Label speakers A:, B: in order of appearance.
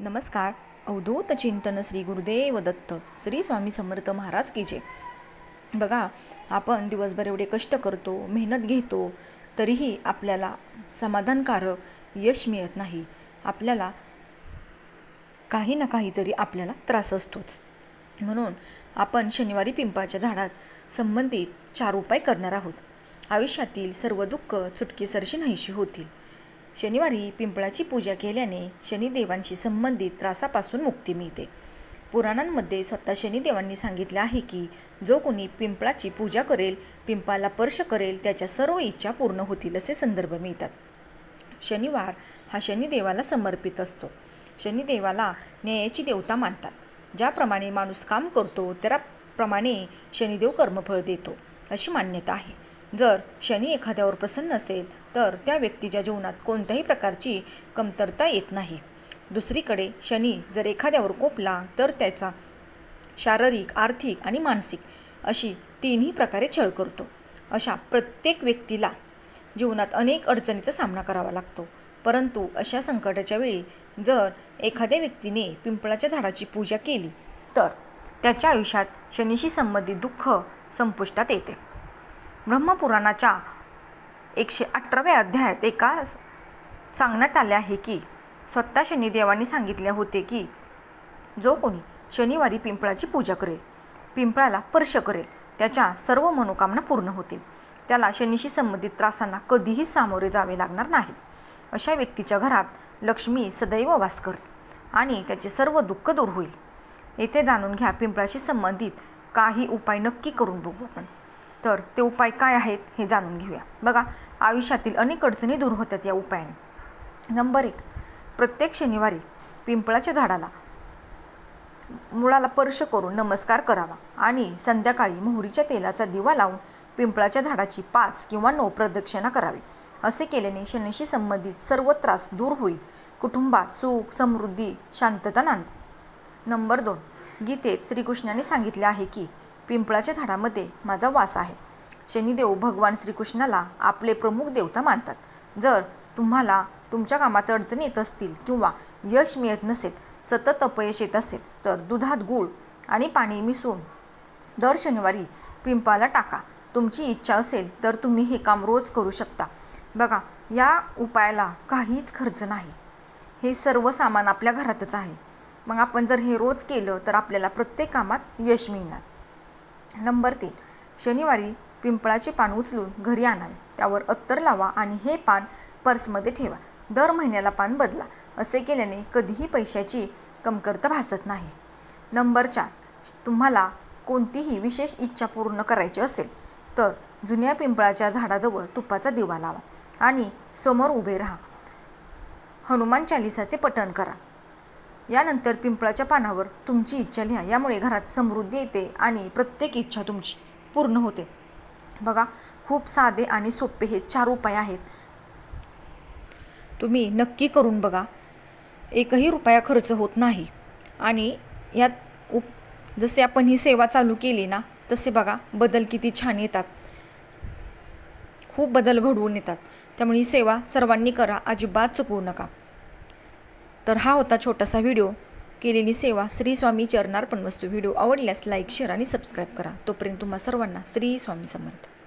A: नमस्कार. अवधूत चिंतन श्री गुरुदेव दत्त श्री स्वामी समर्थ महाराज की जय. बघा आपण दिवसभर एवढे कष्ट करतो मेहनत घेतो तरीही आपल्याला समाधानकारक यश मिळत नाही. आपल्याला काही ना काहीतरी आपल्याला त्रास असतोच. म्हणून आपण शनिवारी पिंपळाच्या झाडात संबंधित चार उपाय करणार आहोत. आयुष्यातील सर्व दुःख चुटकीसरशी नाहीशी होतील. शनिवारी पिंपळाची पूजा केल्याने शनिदेवांशी संबंधित त्रासापासून मुक्ती मिळते. पुराणांमध्ये स्वतः शनिदेवांनी सांगितले आहे की जो कोणी पिंपळाची पूजा करेल पिंपळाला स्पर्श करेल त्याच्या सर्व इच्छा पूर्ण होतील असे संदर्भ मिळतात. शनिवार हा शनिदेवाला समर्पित असतो. शनिदेवाला न्यायाची देवता मानतात. ज्याप्रमाणे माणूस काम करतो त्याप्रमाणे शनिदेव कर्मफळ देतो अशी मान्यता आहे. जर शनी एखाद्यावर प्रसन्न असेल तर त्या व्यक्तीच्या जीवनात कोणत्याही प्रकारची कमतरता येत नाही. दुसरीकडे शनी जर एखाद्यावर कोपला तर त्याचा शारीरिक आर्थिक आणि मानसिक अशी तिन्ही प्रकारे छळ करतो. अशा प्रत्येक व्यक्तीला जीवनात अनेक अडचणीचा सामना करावा लागतो. परंतु अशा संकटाच्या वेळी जर एखाद्या व्यक्तीने पिंपळाच्या झाडाची पूजा केली तर त्याच्या आयुष्यात शनीशी संबंधित दुःख संपुष्टात येते. ब्रह्मपुराणाच्या एकशे अठराव्या अध्यायात एका सांगण्यात आले आहे की स्वतः शनिदेवांनी सांगितले होते की जो कोणी शनिवारी पिंपळाची पूजा करेल पिंपळाला स्पर्श करेल त्याच्या सर्व मनोकामना पूर्ण होतील. त्याला शनीशी संबंधित त्रासांना कधीही सामोरे जावे लागणार नाही. अशा व्यक्तीच्या घरात लक्ष्मी सदैव वास करेल आणि त्याचे सर्व दुःख दूर होईल. येथे जाणून घ्या पिंपळाशी संबंधित काही उपाय नक्की करून बघू आपण. तर ते उपाय काय आहेत हे जाणून घेऊया. बघा आयुष्यातील अनेक अडचणी दूर होतात या उपायाने. नंबर एक प्रत्येक शनिवारी पिंपळाच्या झाडाला मुळाला स्पर्श करून नमस्कार करावा आणि संध्याकाळी मोहरीच्या तेलाचा दिवा लावून पिंपळाच्या झाडाची पाच किंवा नऊ प्रदक्षिणा करावी. असे केल्याने शनीशी संबंधित सर्व त्रास दूर होईल. कुटुंबात सुख समृद्धी शांतता नांदते. नंबर दोन गीतेत श्रीकृष्णाने सांगितले आहे की पिंपळाच्या झाडामध्ये माझा वास आहे. शनिदेव भगवान श्रीकृष्णाला आपले प्रमुख देवता मानतात. जर तुम्हाला तुमच्या कामात अडचणी येत असतील किंवा यश मिळत नसेल सतत अपयश येत असेल तर दुधात गूळ आणि पाणी मिसळून दर शनिवारी पिंपाला टाका. तुमची इच्छा असेल तर तुम्ही हे काम रोज करू शकता. बघा या उपायाला काहीच खर्च नाही. हे सर्व सामान आपल्या घरातच आहे. मग आपण जर हे रोज केलं तर आपल्याला प्रत्येक कामात यश मिळणार. नंबर तीन. शनिवारी पिंपळाचे पान उचलून घरी आणावे. त्यावर अत्तर लावा आणि हे पान पर्समध्ये ठेवा. दर महिन्याला पान बदला. असे केल्याने कधीही पैशाची कमतरता भासत नाही. नंबर चार. तुम्हाला कोणतीही विशेष इच्छा पूर्ण करायची असेल तर जुन्या पिंपळाच्या झाडाजवळ तुपाचा दिवा लावा आणि समोर उभे राहा. हनुमान चालिसाचे पठण करा. यानंतर पिंपळाच्या पानावर तुमची इच्छा लिहा. यामुळे घरात समृद्धी येते आणि प्रत्येक इच्छा तुमची पूर्ण होते. बघा खूप साधे आणि सोपे हे चार उपाय आहेत. तुम्ही नक्की करून बघा. एकही रुपया खर्च होत नाही. आणि यात उप जसे आपण ही सेवा चालू केली ना तसे बघा बदल किती छान येतात. खूप बदल घडवून येतात. त्यामुळे ही सेवा सर्वांनी करा. अजिबात चुकवू नका. तर हा होता छोटासा व्हिडिओ. केलेली सेवा श्री स्वामी चरणार्पण वस्तू व्हिडिओ आवडल्यास लाईक शेअर आणि सबस्क्राईब करा. तोपर्यंत तुम्हा सर्वांना श्री स्वामी समर्थ.